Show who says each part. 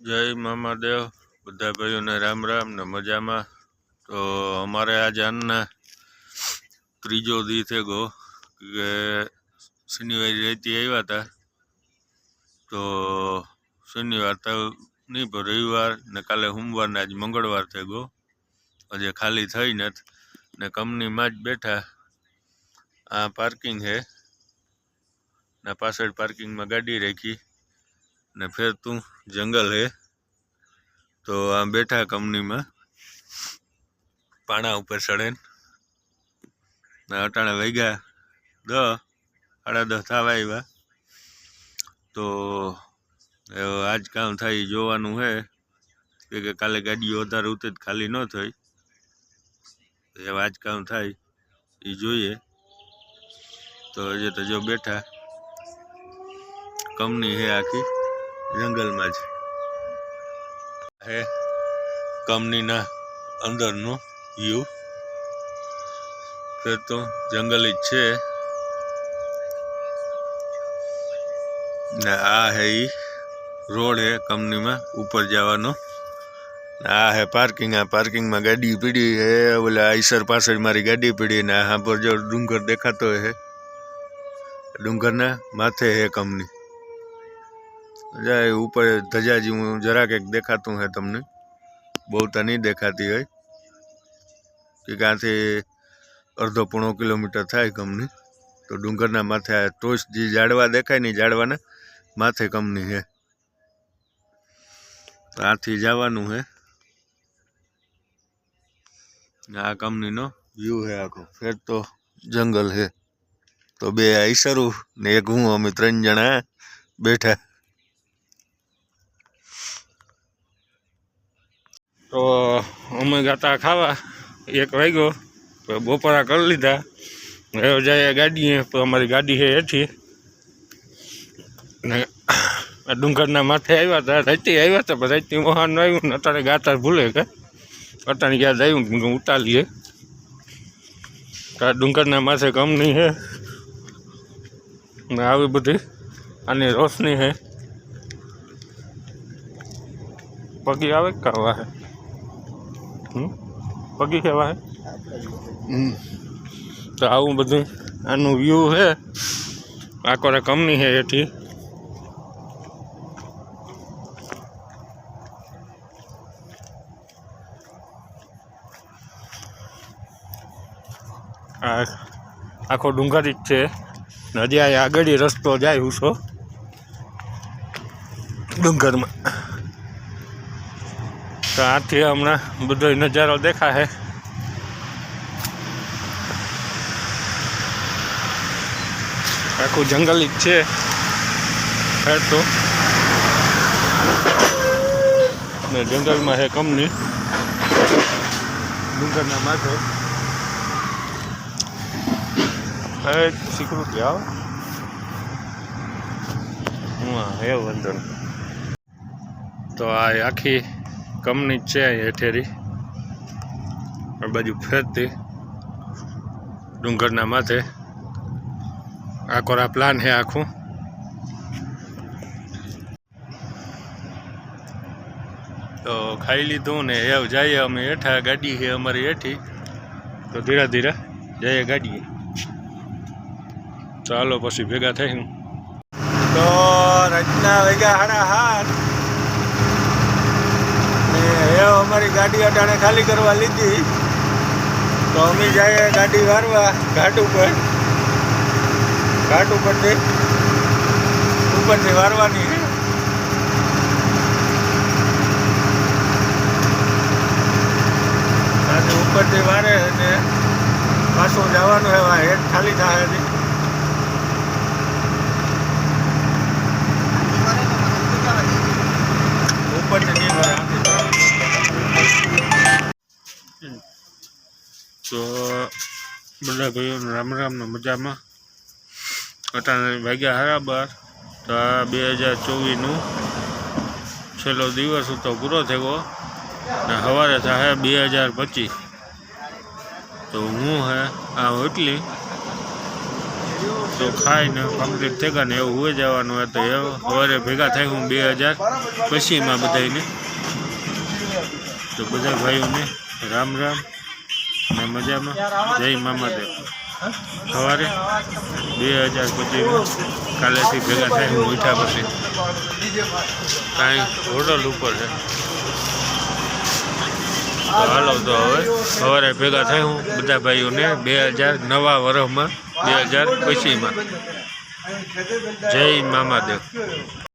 Speaker 1: જય મામાદેવ બધા ભાઈઓને રામ રામ ને મજામાં. તો અમારે આજે અન્ન ત્રીજો દી છે ગો, કે શનિવારે રહેતી આવ્યા હતા તો શનિવાર તો નહીં, પણ રવિવાર ને કાલે સોમવાર ને આજ મંગળવાર થઈ ગયો હજે ખાલી થઈ નથી ને કંપનીમાં જ બેઠા. આ પાર્કિંગ છે. ને પાછળ પાર્કિંગમાં ગાડી રાખી. ને ફેર તું જંગલ હે. તો આ બેઠા કંપનીમાં. પાણા ઉપર ચડે ને. અટાણે વાગ્યા દ સાડા દસ થવા આવ્યા તો આજ કામ થાય જોવાનું હે. કે કાલે ગાડીઓ વધારે ઉતરે ખાલી ન થઈ. એ આજ કામ થાય એ જોઈએ. તો હજે તો જો બેઠા. કંપની હે આખી. જંગલમાં જ. હે, કંપનીના અંદરનો વ્યૂ ફેર તો જંગલ જ છે. ને આ હે એ રોડ હે કંપનીમાં ઉપર જવાનો. આ હે પાર્કિંગ આ પાર્કિંગમાં ગાડી પીડી હે, ઓલા આઈસર પાછળ મારી ગાડી પીડી ને આ પર જો ડુંગર દેખાતો હે. ડુંગરના માથે હે કંપની. જાય ઉપર ધજાજી, હું જરાક એક દેખાતું હે તમને. બહુ તો નહીં દેખાતી હોય. કે ક્યાંથી અડધો પોણો કિલોમીટર થાય કંપની. તો ડુંગરના માથે આ ટોચ જે ઝાડવા દેખાય ને જાડવાના માથે કંપની છે. આથી જવાનું છે. આ કંપનીનો વ્યૂ છે આખો. ફેર તો જંગલ છે. તો બે આઈસરું ને એક હું, અમે ત્રણ જણા બેઠા. તો અમે ગાતા ખાવા. એક વાગ્યો, તો બપોરા કરી લીધા. હવે જાય ગાડીએ, તો અમારી ગાડી છે હેઠી ને ડુંગરના માથે આવ્યા હતા, રાતે આવ્યા હતા, પણ રાતે મહાન આવ્યું ને અત્યારે ગાતા ભૂલે કે. અત્યારે યાદ આવ્યું મેં ઉતારીએ. ડુંગરના માથે કંપની છે ને આવી બધી આની રોશની છે પગી આવે કાવા હે? પગી કહેવાય. હમ. તો આવું બધું આનું વ્યૂ છે. આકોરે કંપની છે એથી? આ આખો ડુંગર જ છે. નદી હજી આ આગળ રસ્તો જાય ઉસો ડુંગરમાં. તો આથી હમણાં બધો નજારો દેખાશે. આખું જંગલ જ છે. તો. ને જંગલમાં છે કંપની. ડુંગરના માથે. સિક્યુરિટી આવ. હા, હે, વાંધો તો આ આખી કંપની છે હેઠેરી. આ બાજુ ફેરતી ડુંગરના માથે. આ પ્લાન છે આખું. તો ખાઈ લીધું ને એવ જઈએ અમે હેઠા, ગાડી છે અમારી હેઠી. તો ધીરે ધીરે જઈએ ગાડીએ. ચાલો પછી ભેગા થઈને. તો રચના ભેગા હાડા હાથ એ અમારી ગાડી અટાણે ખાલી કરવા લીધી. તો અમે જઈએ ગાડી વારવા ઘાટ ઉપર. ઘાટ ઉપરથી ઉપરથી વારવાની. છે ઉપરથી વારે અને પાછું જવાનું છે વા હેઠ ખાલી થાય હજી ઉપરથી નહીં વારે આથી તો બધા ભાઈઓને રામ રામને મજામાં. અટાણે વાગ્યા હારા બાર, તો આ બે હજાર ચોવીસનું છેલ્લો દિવસ હતો, પૂરો થયો. ને સવારે થાય બે હજાર પચીસ. તો હું હે, આ હોટલી. તો ખાઈને કમ્પ્લીટ થઈ ગયા ને એવું હોઈ જવાનું હતું એ સવારે ભેગા થાય હું બે હજાર પછીમાં બધાને તો બધા ભાઈઓને રામ રામ. ને મજામાં. જય મામાદેવ. સવારે બે હજાર પચીસ કાલેથી ભેગા થાય ઉઠ્યા પછી. કાંઈ હોટલ ઉપર છે. હાલો તો હવે સવારે ભેગા થાય હું બધા ભાઈઓને બે હજાર નવા વર્ષમાં બે હજાર પછીમાં. જય મામાદેવ.